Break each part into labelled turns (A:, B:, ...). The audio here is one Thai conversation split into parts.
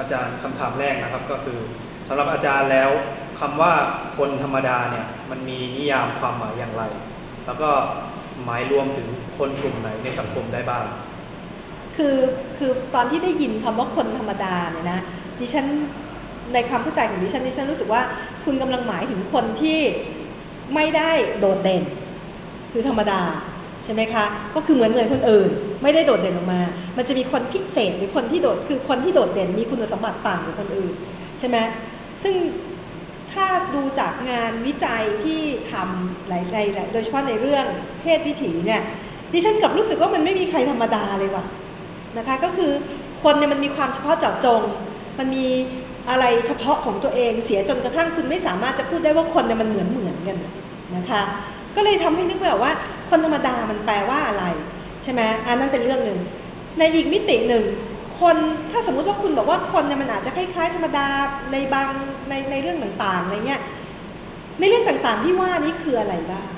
A: อาจารย์คำถามแรกนะครับก็คือสำหรับอาจารย์แล้วคำว่าคนธรรมดาเนี่ยมันมีนิยามความหมายอย่างไร แล้วก็หมายรวมถึงคนกลุ่มไหนในสังคมได้บ้าง
B: คือคือตอนที่ได้ยินคำว่าคนธรรมดาเนี่ยนะดิฉันในความเข้าใจของดิฉันดิฉันรู้สึกว่าคุณกำลังหมายถึงคนที่ไม่ได้โดดเด่น คือธรรมดา ใช่ไหมคะ ก็คือเหมือนเหมือนคนอื่น ไม่ได้โดดเด่นออกมา มันจะมีคนพิเศษหรือคนที่โดดคือคนที่โดดเด่นมีคุณสมบัติต่างจากคนอื่นใช่ไหมซึ่งถ้าดูจากงานวิจัยที่ทำหลายๆโดยเฉพาะในเรื่องเพศวิถีเนี่ยดิฉันกลับรู้สึกว่ามันไม่มีใครธรรมดาเลยว่ะนะคะก็คือคนเนี่ยมันมีความเฉพาะเจาะจง มันมีอะไรเฉพาะของตัวเองเสียจนกระทั่งคุณไม่สามารถจะพูดได้ว่าคนเนี่ยมันเหมือนเหมือนกันนะคะก็เลยทำให้นึกแบบว่า คนธรรมดามันแปลว่าอะไร ใช่ไหมอันนั้นเป็นเรื่องหนึ่ง ในอีกมิติหนึ่ง คนถ้าสมมุติว่าคุณบอกว่าคนเนี่ยมันอาจจะคล้ายๆ ธรรมดาในบางในในเรื่องต่างๆอะไรเงี้ยในเรื่องต่างๆที่ว่านี้คืออะไรบ้าง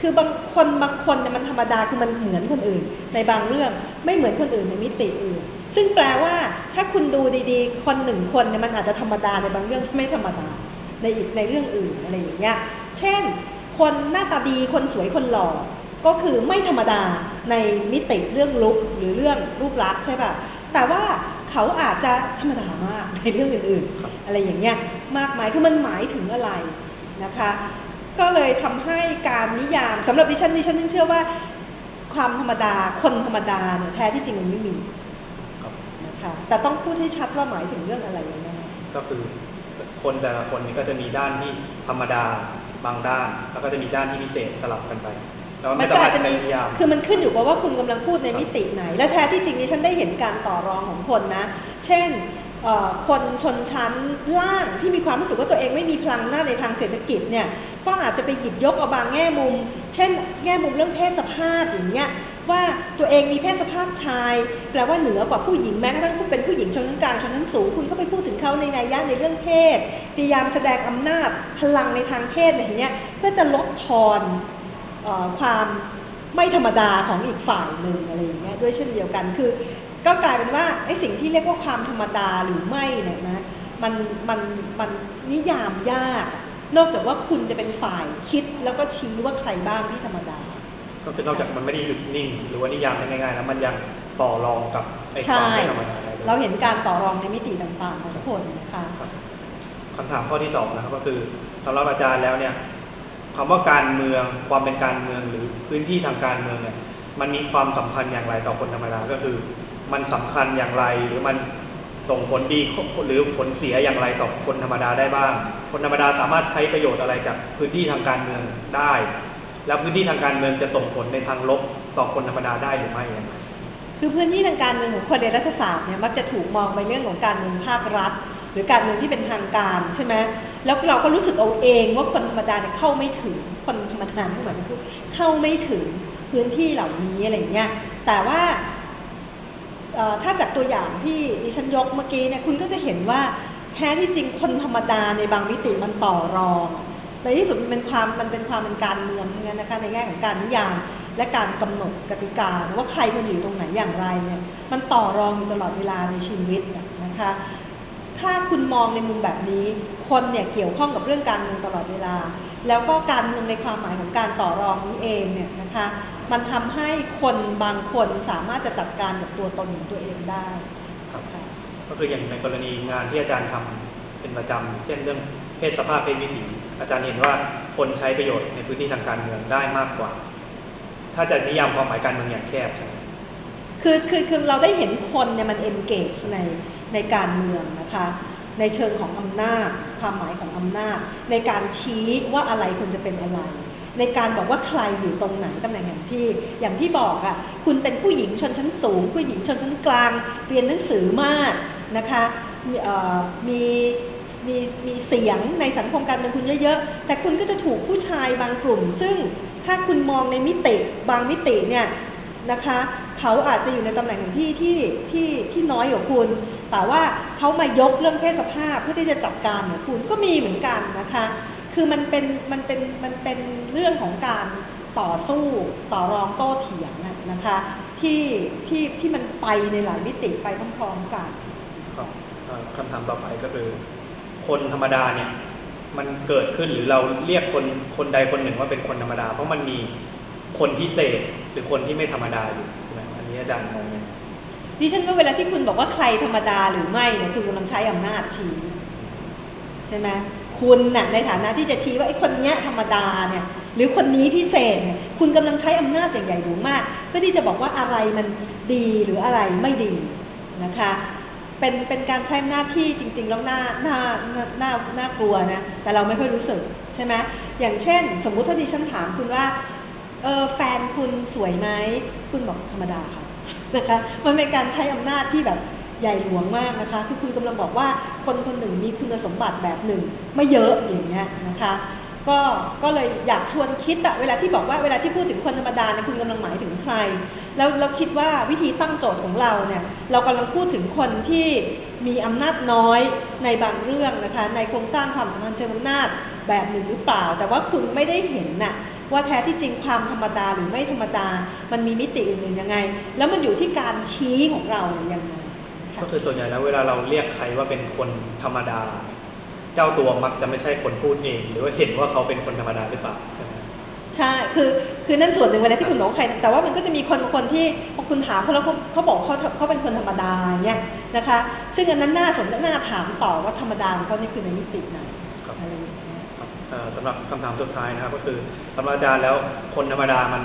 B: คือบางคนบางคนเนี่ยมันธรรมดาคือมันเหมือนคนอื่น ในบางเรื่องไม่เหมือนคนอื่นในมิติอื่น ซึ่งแปลว่าถ้าคุณดูดีๆ คนหนึ่งคนเนี่ยมันอาจจะธรรมดาในบางเรื่องที่ไม่ธรรมดาในอีกในเรื่องอื่นอะไรอย่างเงี้ย เช่น คนหน้าตาดีคนสวยคนหล่อ ก็คือไม่ธรรมดาในมิติเรื่องลุกหรือเรื่องรูปลักษณ์ใช่ป่ะแต่ว่าเขาอาจจะธรรมดามากในเรื่องอื่น
A: ครับ
B: ๆอะไรอย่างเงี้ยมากมายคือมันหมายถึงอะไรนะคะ ก็เลยทำให้การนิยามสำหรับดิฉันดิฉันยังเชื่อว่า ความธรรมดาคนธรรมดาเนี่ยแท้ที่จริงมันไม่มี
A: ครับ
B: นะคะแต่ต้องพูดให้ชัดว่าหมายถึงเรื่องอะไรกันแน่
A: ก็คือคนแต่ละคนนี้ก็จะมีด้านที่ธรรมดาบางด้าน แล้วก็จะมีด้านที่พิเศษสลับกันไป แล้ว
B: มั
A: ไม่
B: น
A: ต้
B: ก็
A: อง
B: อาจจะ
A: ใช้
B: มี
A: นิยาม
B: คือมันขึ้นอยู่กับว่าคุณกำลังพูดในมิติไหน และแท้ที่จริงดิฉันได้เห็นการต่อรองของคนนะ เช่นเอ่อคนชนชั้นล่างที่มีความรู้สึกว่าตัวเองไม่มีพลังหน้าจในทางเศรษฐกิจเนี่ย ก็อาจจะไปหยิบยกเอาบางแง่มุม เช่น แง่มุมเรื่องเพศสภาพอย่างเงี้ย ว่าตัวเองมีเพศสภาพชาย แปลว่าเหนือกว่าผู้หญิงแม้กระทั่งผู้เป็นผู้หญิงชนชั้นกลางชนชั้นสูง คุณก็ไปพูดถึงเขาในนัยยะในเรื่องเพศ พยายามแสดงอำนาจพลังในทางเพศอะไรอย่างเงี้ย เพื่อจะลดทอนเออ ความไม่ธรรมดาของอีกฝ่ายหนึ่งอะไรอย่างเงี้ยด้วยเช่นเดียวกันคือ ก็กลายเป็นว่าไอ้สิ่งที่เรียกว่าความธรรมดาหรือไม่เนี่ยนะมันมันมันนิยามยากอะนอกจากว่าคุณจะเป็นฝ่ายคิดแล้วก็ชี้ว่าใครบ้างที่ธรรมดา
A: ก็คือนอกจากมันไม่ได้หยุดนิ่ง หรือว่านิยามได้ง่ายๆแล้วมันยังต่อรองกับไอ้
B: ใช่
A: ความไม่ธรรมดาได้ด้วย
B: เราเห็นการต่อรองในมิติต่างๆของคนนะคะ
A: ครับคำถามข้อที่สองนะครับก็คือสำหรับอาจารย์แล้วเนี่ย คำว่าการเมืองความเป็นการเมืองหรือพื้นที่ทางการเมืองเนี่ยมันมีความสัมพันธ์อย่างไรต่อคนธรรมดาก็คือ มันสำคัญอย่างไรหรือมันส่งผลดีหรือผลเสียอย่างไรต่อคนธรรมดาได้บ้าง คนธรรมดาสามารถใช้ประโยชน์อะไรจากพื้นที่ทางการเมืองได้ แล้วพื้นที่ทางการเมืองจะส่งผลในทางลบต่อคนธรรมดาได้หรือไม่อย่างไร
B: คือพื้นที่ทางการเมืองของคนในรัฐศาสตร์เนี่ยมักจะถูกมองไปเรื่องของการเมืองภาครัฐ หรือการเมืองที่เป็นทางการใช่ไหม แล้วเราก็รู้สึกเอาเองว่าคนธรรมดาเนี่ยเข้าไม่ถึงคนธรรมดาทั้งหมดพูดเข้าไม่ถึงพื้นที่เหล่านี้อะไรเงี้ยแต่ว่าถ้าจากตัวอย่างที่ดิฉันยกเมื่อกี้เนี่ยคุณก็จะเห็นว่าแท้ที่จริงคนธรรมดาในบางมิติมันต่อรองในที่สุดมันเป็นความมันเป็นความเป็นการเมืองเหมือนกันนะคะในแง่ของการนิยามและการกำหนดกติกาว่าใครควรอยู่ตรงไหนอย่างไรเนี่ยมันต่อรองอยู่ตลอดเวลาในชีวิตนะคะ ถ้าคุณมองในมุมแบบนี้ คนเนี่ยเกี่ยวข้องกับเรื่องการเมืองตลอดเวลา แล้วก็การเมืองในความหมายของการต่อรองนี้เองเนี่ยนะคะ มันทำให้คนบางคนสามารถจะจัดการกับตัวตนของตัวเองได้
A: ครับ
B: ค่ะ
A: ก็คืออย่างในกรณีงานที่อาจารย์ทำเป็นประจำเช่นเรื่องเพศสภาพเพศวิถี อาจารย์เห็นว่าคนใช้ประโยชน์ในพื้นที่ทางการเมืองได้มากกว่า ถ้าจะนิยามความหมายการเมืองอย่างแคบใช่ไหม
B: คือคือคือเราได้เห็นคนเนี่ยมัน engage ใน ในการเมืองนะคะในเชิงของอำนาจความหมายของอำนาจ ในการชี้ว่าอะไรควรจะเป็นอะไร ในการบอกว่าใครอยู่ตรงไหนตำแหน่งอย่างที่ อย่างที่บอกอะ่ะคุณเป็นผู้หญิงชนชั้นสูง ผู้หญิงชนชั้นกลาง เรียนหนังสือมากนะคะมีมีมีมีเสียงในสังคมการเมืองคุณเยอะๆ แต่คุณก็จะถูกผู้ชายบางกลุ่ม ซึ่งถ้าคุณมองในมิติบางมิติเนี่ย นะคะเขาอาจจะอยู่ในตำแหน่งของที่ที่ที่ที่น้อยกว่าคุณ แต่ว่าเขามายกเรื่องเพศสภาพเพื่อที่จะจัดการกับคุณก็มีเหมือนกันนะคะคือมันเป็นมันเป็นมันเป็นเรื่องของการต่อสู้ต่อรองโต้เถียงนะคะที่ที่ที่มันไปในหลายมิติไปพร้อมๆกัน
A: ครับคำถามต่อไปก็คือ คนธรรมดาเนี่ยมันเกิดขึ้นหรือเราเรียกคนคนใดคนหนึ่งว่าเป็นคนธรรมดา เพราะมันมีคนพิเศษ รือคนที่ไม่ธรรมดาอยู่ใช่ไหมอันนี้อาจารย์มองยังไง
B: ดิฉันว่าเวลาที่คุณบอกว่าใครธรรมดาหรือไม่เนี่ยคุณกำลังใช้อำนาจชี้ใช่ไหมคุณน่ะในฐานะที่จะชี้ว่าไอ้คนเนี้ยธรรมดาเนี่ยหรือคนนี้พิเศษเนี่ยคุณกำลังใช้อำนาจอย่างใหญ่หลวงมาก เพื่อที่จะบอกว่าอะไรมันดีหรืออะไรไม่ดีนะคะเป็นเป็นการใช้อำนาจที่จริง ๆ แล้วน่าน่าน่าน่าน่ากลัวนะแต่เราไม่ค่อยรู้สึกใช่ไหมอย่างเช่น สมมุติถ้าดิฉันถามคุณว่า เออแฟนคุณสวยไหมคุณบอกธรรมดาค่ะนะคะมันเป็นการใช้อำนาจที่แบบใหญ่หลวงมากนะคะ คือคุณกำลังบอกว่าคนคนหนึ่งมีคุณสมบัติแบบหนึ่ง ไม่เยอะอย่างเงี้ยนะคะก็ก็เลยอยากชวนคิดอะเวลาที่บอกว่าเวลาที่พูดถึงคนธรรมดาเนี่ยคุณกำลังหมายถึงใคร แล้วเราคิดว่าวิธีตั้งโจทย์ของเราเนี่ยเรากำลังพูดถึงคนที่มีอำนาจน้อยในบางเรื่องนะคะในโครงสร้างความสัมพันธ์เชิงอำนาจแบบหนึ่งหรือเปล่า แต่ว่าคุณไม่ได้เห็นน่ะ ว่าแท้ที่จริงความธรรมดาหรือไม่ธรรมดา มันมีมิติอื่นๆยังไง แล้วมันอยู่ที่การชี้ของเราเนี่ยยังไงค่ะ
A: ก็คือส่วนใหญ่แล้วเวลาเราเรียกใครว่าเป็นคนธรรมดา เจ้าตัวมักจะไม่ใช่คนพูดเอง หรือว่าเห็นว่าเขาเป็นคนธรรมดาหรือเปล่าใช่ไหม
B: ใช่คือคือนั่นส่วนหนึ่งเวลาที่คุณบอกว่าใคร แต่ว่ามันก็จะมีคนบางคนที่พอคุณถามเขาแล้วเขาเขาบอกเขาเขาเป็นคนธรรมดาอย่างเงี้ยนะคะ ซึ่งอันนั้นน่าสนน่าถามต่อว่าธรรมดาของเขานี่คือในมิติไหน
A: สำหรับคำถามสุดท้ายนะครับ ก็คือสำหรับอาจารย์แล้วคนธรรมดามัน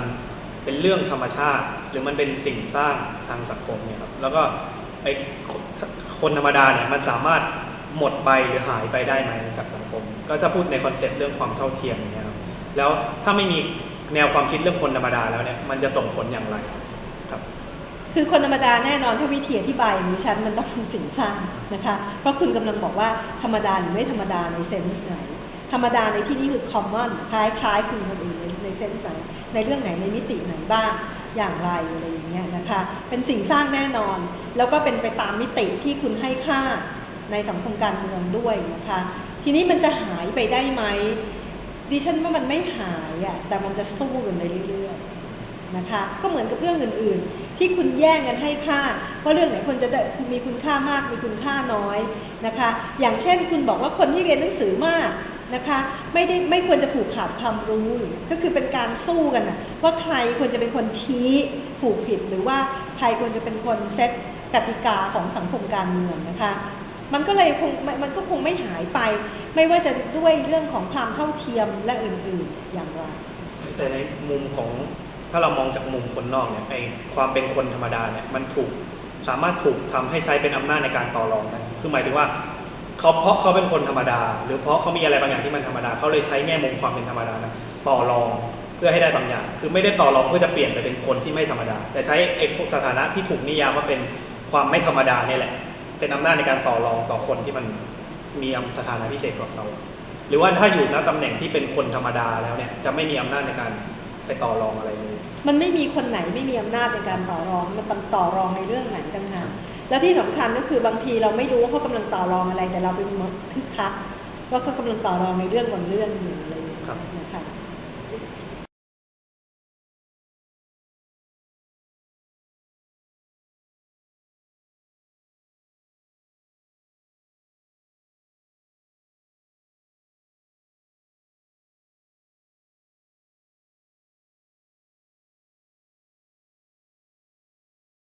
A: เป็นเรื่องธรรมชาติ หรือมันเป็นสิ่งสร้างทางสังคมเนี่ยครับแล้วก็ไอ้คนธรรมดาเนี่ยมันสามารถหมดไปหรือหายไปได้ไหมจากสังคม ก็ถ้าพูดในคอนเซ็ปต์เรื่องความเท่าเทียมอย่างเงี้ยครับแล้วถ้าไม่มีแนวความคิดเรื่องคนธรรมดาแล้วเนี่ยมันจะส่งผลอย่างไรครับ
B: คือคนธรรมดาแน่นอนถ้าวิธีอธิบายของดิฉันมันต้องเป็นสิ่งสร้างนะคะ เพราะคุณกำลังบอกว่าธรรมดาหรือไม่ธรรมดาในเซนส์ไหน ธรรมดาในที่นี้คือ common คล้ายคล้ายๆคุณคนอื่นในในเซนส์ไหนในเรื่องไหนในมิติไหนบ้างอย่างไรอะไรอย่างเงี้ยนะคะเป็นสิ่งสร้างแน่นอน แล้วก็เป็นไปตามมิติที่คุณให้ค่าในสังคมการเมืองด้วยนะคะทีนี้มันจะหายไปได้ไหมดิฉันว่ามันไม่หายอะ่ะแต่มันจะสู้กันไปเรื่อยๆนะคะก็เหมือนกับเรื่องอื่นๆ ที่คุณแย่งกันให้ค่าว่าเรื่องไหนควรจะได้มีคุณค่ามากมีคุณค่าน้อยนะคะ อย่างเช่นคุณบอกว่าคนที่เรียนหนังสือมาก นะคะไม่ได้ไม่ควรจะผูกขาดความรู้ ก็คือเป็นการสู้กันนะว่าใครควรจะเป็นคนชี้ถูกผิด หรือว่าใครควรจะเป็นคนเซตกติกาของสังคมการเมืองนะคะมันก็เลยคงมันมันก็คงไม่หายไป ไม่ว่าจะด้วยเรื่องของความเท่าเทียมและอื่นๆอย่างไร
A: แต่ในมุมของถ้าเรามองจากมุมคนนอกเนี่ยไอความเป็นคนธรรมดาเนี่ยมันถูกสามารถถูกทำให้ใช้เป็นอำนาจในการต่อรองได้คือหมายถึงว่า เขาเพราะเขาเป็นคนธรรมดา หรือเพราะเขามีอะไรบางอย่างที่มันธรรมดาเขาเลยใช้แง่มุมความเป็นธรรมดานะต่อรองเพื่อให้ได้บางอย่าง คือไม่ได้ต่อรองเพื่อจะเปลี่ยนไปเป็นคนที่ไม่ธรรมดา แต่ใช้ไอ้สถานะที่ถูกนิยามว่าเป็นความไม่ธรรมดาเนี่ยแหละ เป็นอำนาจในการต่อรองต่อคนที่มันมีสถานะพิเศษกว่าเขาหรือว่าถ้าอยู่ณตำแหน่งที่เป็นคนธรรมดาแล้วเนี่ยจะไม่มีอำนาจในการไปต่อรองอะไรเลย
B: มันไม่มีคนไหนไม่มีอำนาจในการต่อรอง มันต่อรองในเรื่องไหนต่างหาก แล้วที่สำคัญก็คือบางทีเราไม่รู้ว่าเขากำลังต่อรองอะไร แต่เราไปคึกคักว่าเขากำลังต่อรองในเรื่องบางเรื่องอยู่อะไรอย่างเงี้ย
A: ครับ
B: นะคะ